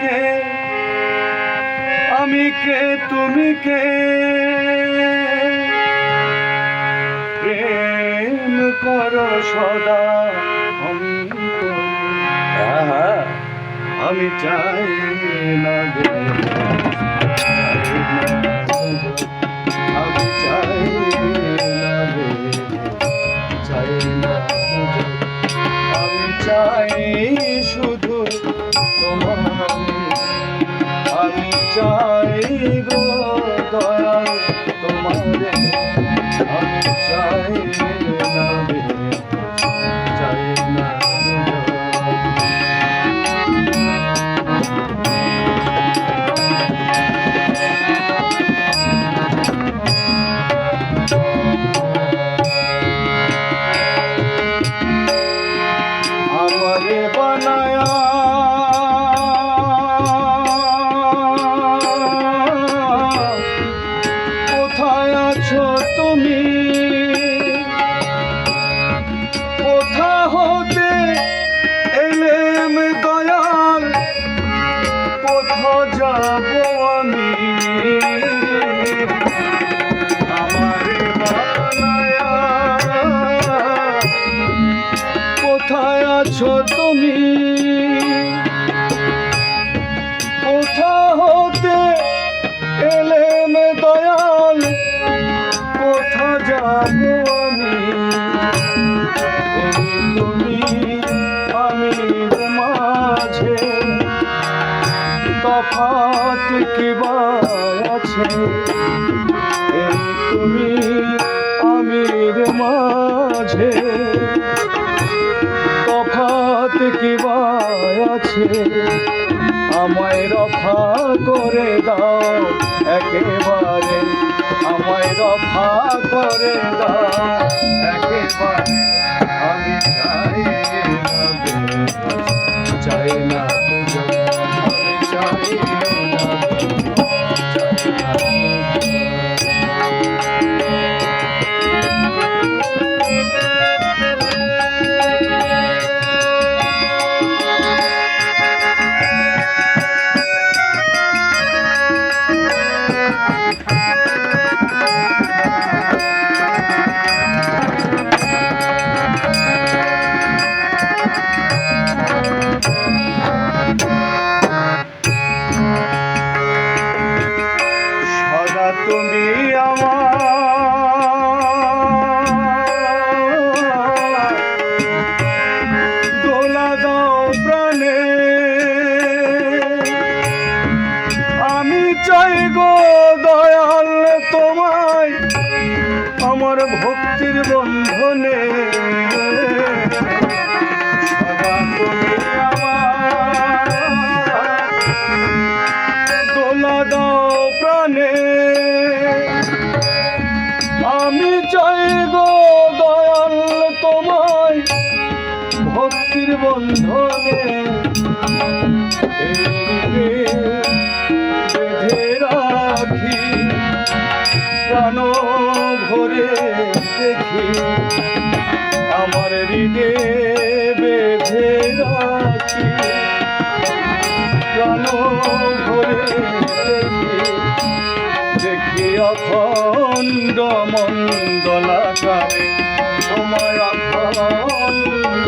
কে? আমি কে? তুমি কে? প্রেম করো সদা আমি চাই না আমি চাই না চাই আমি চাই আছো তুমি? কোথা হতে এলেম দয়াল, কোথা যাব আমি। তুমি আমি মাঝে তফাত কিবা আছে? তুমি আমির মাঝে। কিবা আছে? আমায় রফা করে দাও একেবারে। আমায় রফা করে দাও একেবারে। আমি চাই চাই গো দয়াল তোমায়, আমার ভক্তির বন্ধনে। দাও প্রাণে। আমি চাই গো দয়াল তোমায়, ভক্তির বন্ধনে। ভরে দেখি আমার হৃদে বেঁধে রাখি প্রাণ ভরে দেখি দেখি অখণ্ড মণ্ডলাকারে। তোমার অখণ্ড